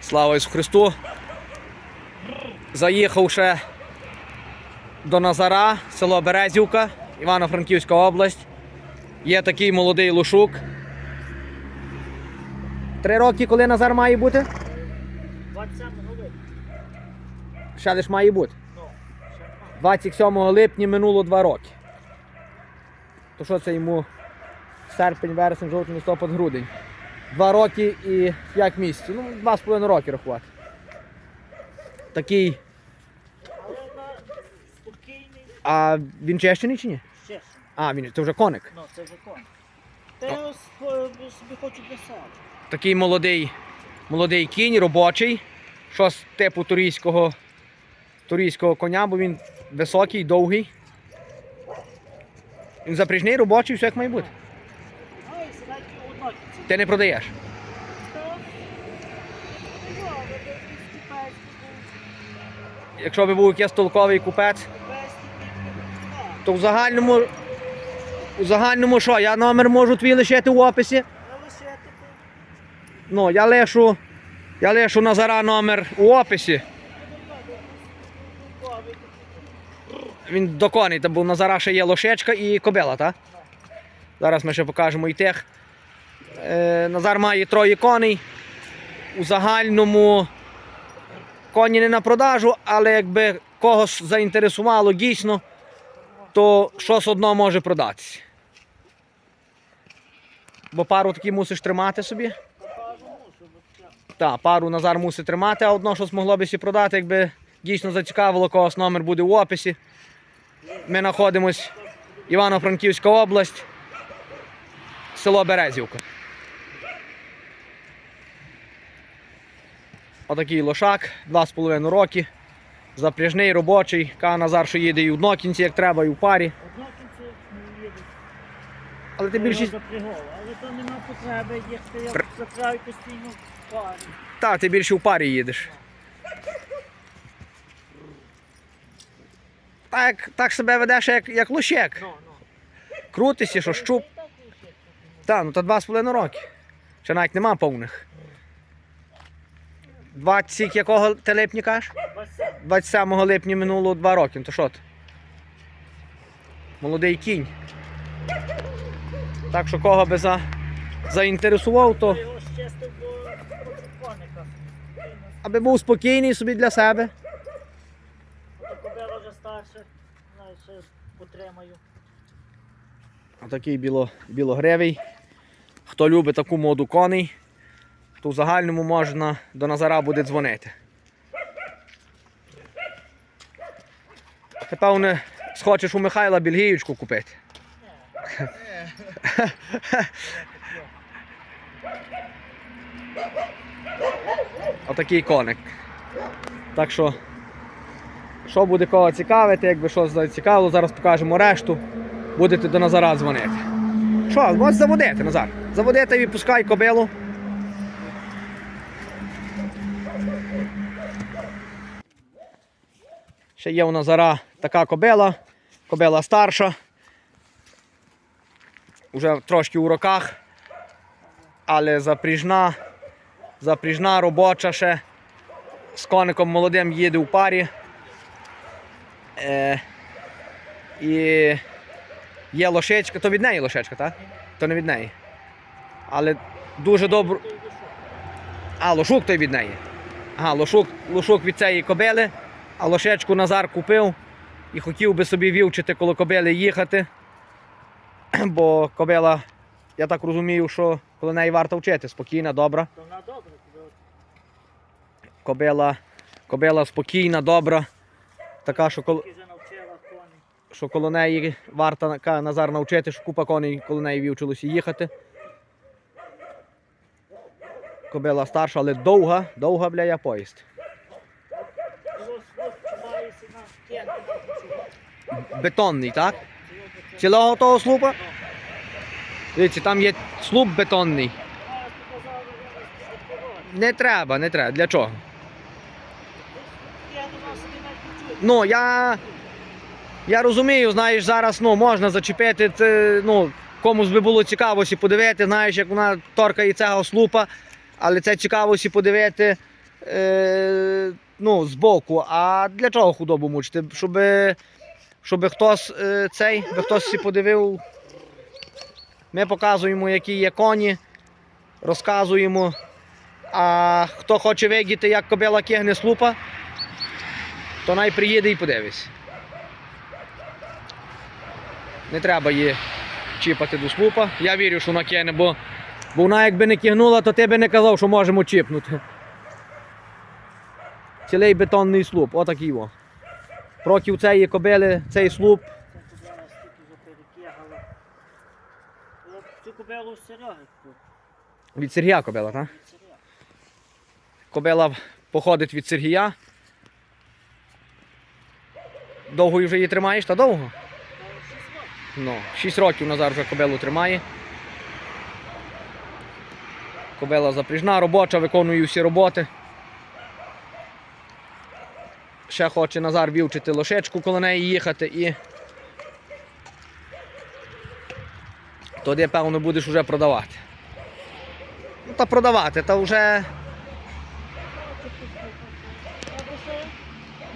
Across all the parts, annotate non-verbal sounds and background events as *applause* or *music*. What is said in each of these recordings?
Слава Ісусу Христу. Заїхав ще до Назара, село Березівка, Івано-Франківська область. Є такий молодий лушук. Три роки, коли Назар має бути? 27 липня. Ще лиш має бути. Ну, ще нема. 27 липня минуло два роки. То що це йому серпень, вересень, жовтень, листопад, грудень. Два роки і 5 місяців. Ну, два з половиною роки рахувати. Такий. А він чещений чи ні? ще ж. А, він це вже коник. Ну, це закон. Та я собі хочу себе. Такий молодий, молодий кінь, робочий. Щось типу турійського, турійського коня, бо він високий, довгий. Він запряжний, робочий, все як має бути. А і сидять однакі ці. Ти не продаєш. Якщо би був якийсь толковий купець, то в загальному. У загальному що, я номер можу твій лишити в описі. Ну, я лишу. Я лишу Назара номер у описі. Він до коней, та бо у Назара ще є лошечка і кобила, так? Зараз ми ще покажемо і тих. Е, Назар має троє коней. У загальному коні не на продажу, але якби когось заінтересувало дійсно, то щось одно може продатися. Бо пару такі мусиш тримати собі. Так, пару Назар мусить тримати, а одно щось могло б сі продати, якби дійсно зацікавило, когось номер буде в описі. Ми знаходимось Івано-Франківська область, село Березівка. Отакий лошак, 2,5 роки. Запряжний, робочий. Каже Назар, що їде і в Днокінці, як треба, і в парі. Одно кінці не їду. Але ти запрягав, Але то нема потреби їхати, я Пр- запрягаю постійно в парі. Та, ти більше в парі їдеш. Так, так себе ведеш, як, як лощек. Ну, ну. Крутишся, що щуп. Так. Та, ну то два з половиною роки. Ще навіть нема повних. 20 якого ти липня кажеш? 27. 27 липня минуло два роки, ну то що ти? Молодий кінь. Так що кого би за, заінтересував, то аби був спокійний собі для себе. Кобила вже старше, знаєш, ще потримаю. Отакий біло, білогривий. Хто любить таку моду коней, то в загальному можна до Назара буде дзвонити. Ти, певне, схочеш у Михайла Бельгіючку купити. *laughs* Отакий коник. Так що, що буде кого цікавити, якби щось зацікавило, зараз покажемо решту. Будете до Назара дзвонити. Що, можеш заводити, Назар? Заводити і пускай кобилу. Ще є у Назара така кобила, кобила старша. Уже трошки у роках, але запріжна, запріжна робоча ще. З коником молодим їде у парі. Е, і є лошечка, то від неї лошечка, так? То не від неї. Але дуже добре. А, лошук той від неї. Ага, лошук, лошук від цієї кобили, а лошечку Назар купив і хотів би собі вівчити коло кобили їхати. *clears throat* Бо кобила, я так розумію, що коло неї варто вчити. Спокійна, добра. Кобила, кобила спокійна, добра. Така, що коло, що коло неї варто Назар навчити, що купа коней коло неї вівчилося їхати. Кобила старша, але довга, довга бля, я поїзд. Ось от мається на кенти. Бетонний, так? Цілого того слупа? Дивіться, там є слуп бетонний. Не треба, не треба. Для чого? Ну, я. Я розумію, знаєш, зараз ну, можна зачепити, ну, комусь би було цікаво подивити, знаєш, як вона торкає цього слупа, але це цікаво подивити, е, ну, збоку. А для чого худобу мучити? Щоб, щоб хтось е, цей, би хтось подивив. Ми показуємо, які є коні, розказуємо. А хто хоче видіти, як кобила кигне слупа, то най приїде і подивись. Не треба її чіпати до слупа. Я вірю, що вона кигне, бо, бо вона якби не кигнула, то ти би не казав, що можемо чіпнути. Цілий бетонний слуп, отакий во. Проти цієї кобили, цей слуп. Цю кобилу з Сереги від Сергія кобила, так? Кобила походить від Сергія. Довго вже її тримаєш, та довго? Років. Ну, 6 років Назар вже кобилу тримає. Кобила запряжна, робоча, виконує всі роботи. Ще хоче Назар вівчити лошечку коло неї їхати і. Тоді, певно, будеш вже продавати. Ну, та продавати, та вже.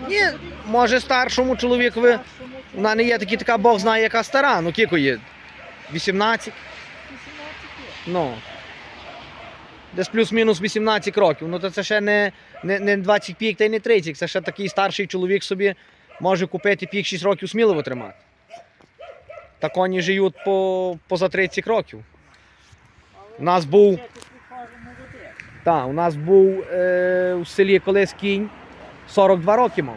Ні, може старшому чоловікові. Вона не є такі, така Бог знає, яка стара. Ну кілько є? 18? Ну. Десь плюс-мінус 18 років. Ну то це ще не, не, не 20 пік та й не 30. Це ще такий старший чоловік собі може купити пік 6 років сміливо тримати. Та коні живуть по, поза 30 років. У нас був. Так, у нас був е, у селі колись кінь 42 роки мав.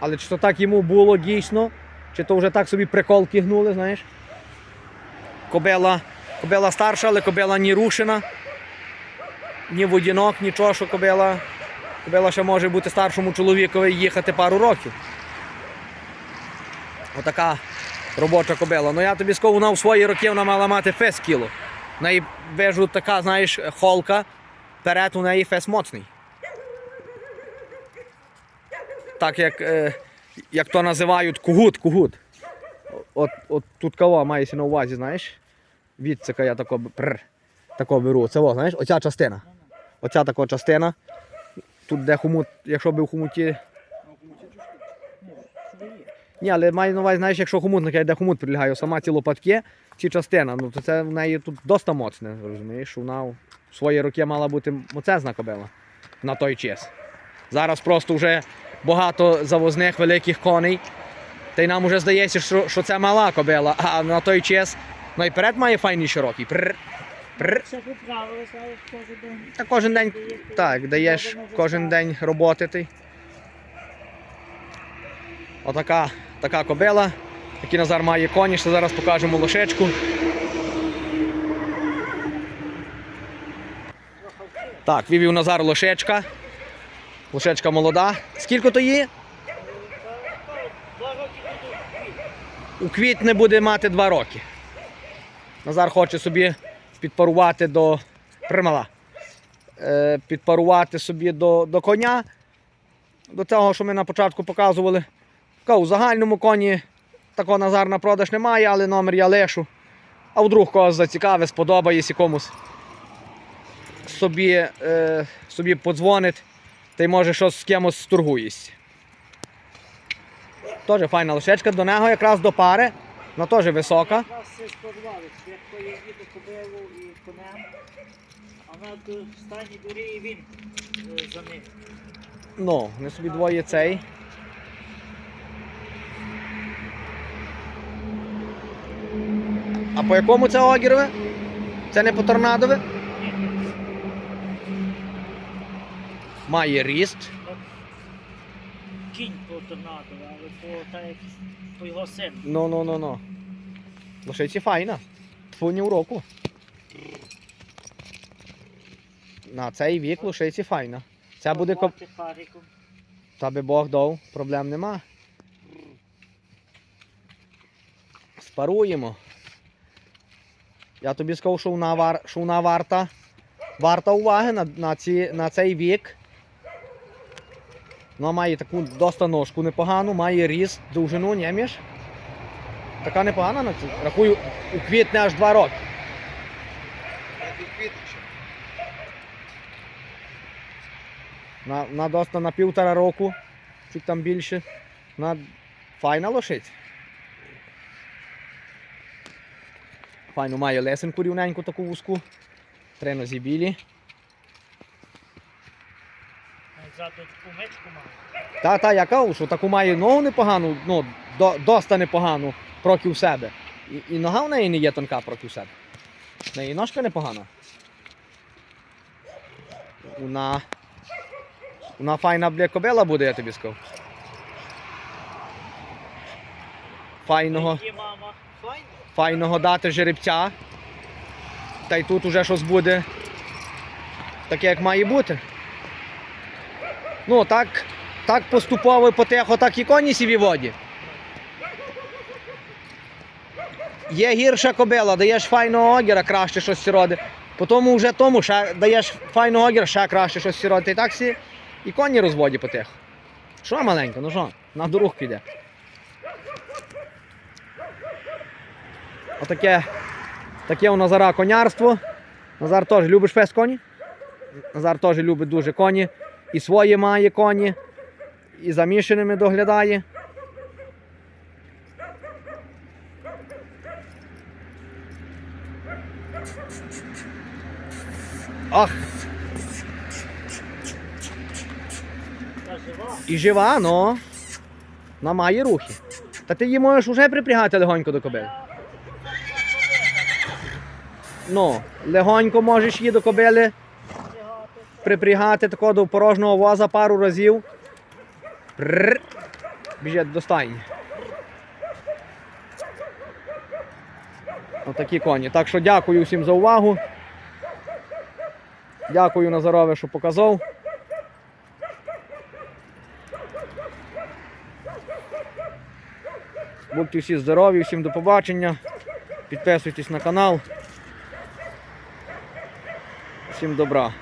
Але чи то так йому було дійсно, чи то вже так собі прикол кигнули, знаєш? Кобела, кобела старша, але кобела ні рушена, ні водінок, нічого, що кобела. Кобела ще може бути старшому чоловікові їхати пару років. Отака робоча кобила. Ну я тобі скажу, вона в свої роки вона мала мати фес кіло. В неї вижу така, знаєш, холка, перед у неї фес моцний. Так як, е, як то називають кугут, кугут. От, от тут кава мається на увазі, знаєш? Відсика я тако, прр, тако беру. Це о, знаєш, оця частина. Оця така частина. Тут де хомут, якщо би в хомуті. Ні, але маю на увазі, знаєш, якщо хомут накидає, де хомут прилягає, сама ці лопатки, ці частина, ну то це в неї тут доста моцне, розумієш, вона в свої роки мала бути моцезна кобила на той час. Зараз просто вже багато завозних великих коней. Та й нам вже здається, що, що це мала кобила, а на той час найперед має файний широкий. Прр, прр. Все поправили, знаєш, кожен день. Та кожен день так, даєш кожен день роботи. Ти. Отака така кобила. Який Назар має коні, ще зараз покажемо лошечку. Так, вивів Назар лошечка. Лошечка молода. Скільки то? Два буду. У квітні буде мати 2 роки. Назар хоче собі підпарувати до примала. Е, підпарувати собі до, до коня. До того, що ми на початку показували. У загальному коні такого Назар на продаж немає, але номер я лишу. А вдруг когось зацікавить, сподобається комусь. Собі, е, собі подзвонить та й може щось з кимось сторгуєсь. Теж файна лошечка, до нього якраз до пари. Вона теж висока. Все спорвали, як то я їду кобилу і конем, а на до стані дурі і він е, за ним. Ну, вони собі двоє цей. А по якому це огірове? Це не по торнадове? Має ріст. Торнадо, але по, та, як, по його сину. Ну, ну, ну, ну. Лошиці файна. Фуні уроку. На цей вік лошиці файна. Ця буде коп... Та би Бог дав, проблем нема. Спаруємо. Я тобі скажу, що вона, вар... що вона варта, варта уваги на, на, ці... на цей вік. Вона має таку доста ножку непогану, має ріст, довжину, нєміш. Така непогана на ці. Рахую, у квітні аж 2 роки. На, на доста на півтора року, чуть там більше. На файна лошиця. Файно має лесенку рівненьку таку вузьку. Три нозі білі. Таку мичку мав. Та, та, я кажу, що таку має ногу непогану, ну, до, доста непогану проти себе. І, і нога в неї не є тонка проти себе. В неї ножка непогана. Вона. Вона файна бля кобила буде, я тобі сказав. Файного, файного дати жеребця. Та й тут уже щось буде. Таке, як має бути. Ну, так, так поступово потихо, так і коні сіві воді. Є гірша кобила, даєш файного огіра, краще щось сіроди. Потім вже тому ще даєш файного огіра, ще краще щось сіроди. І так всі і коні розводі потихо. Що маленька, ну що, на дорогу піде. Отаке, таке у Назара конярство. Назар теж любиш фест коні? Назар теж любить дуже коні. І свої має коні, і замішаними доглядає. Ах, і жива, ну. Вона має рухи. Та ти її можеш уже припрягати легонько до кобили. Ну, легонько можеш її до кобили. Припрягати такого до порожнього воза пару разів. Біжить до стайні. Отакі коні. Так що дякую всім за увагу. Дякую Назарове, що показав. Будьте всі здорові, всім до побачення. Підписуйтесь на канал. Всім добра.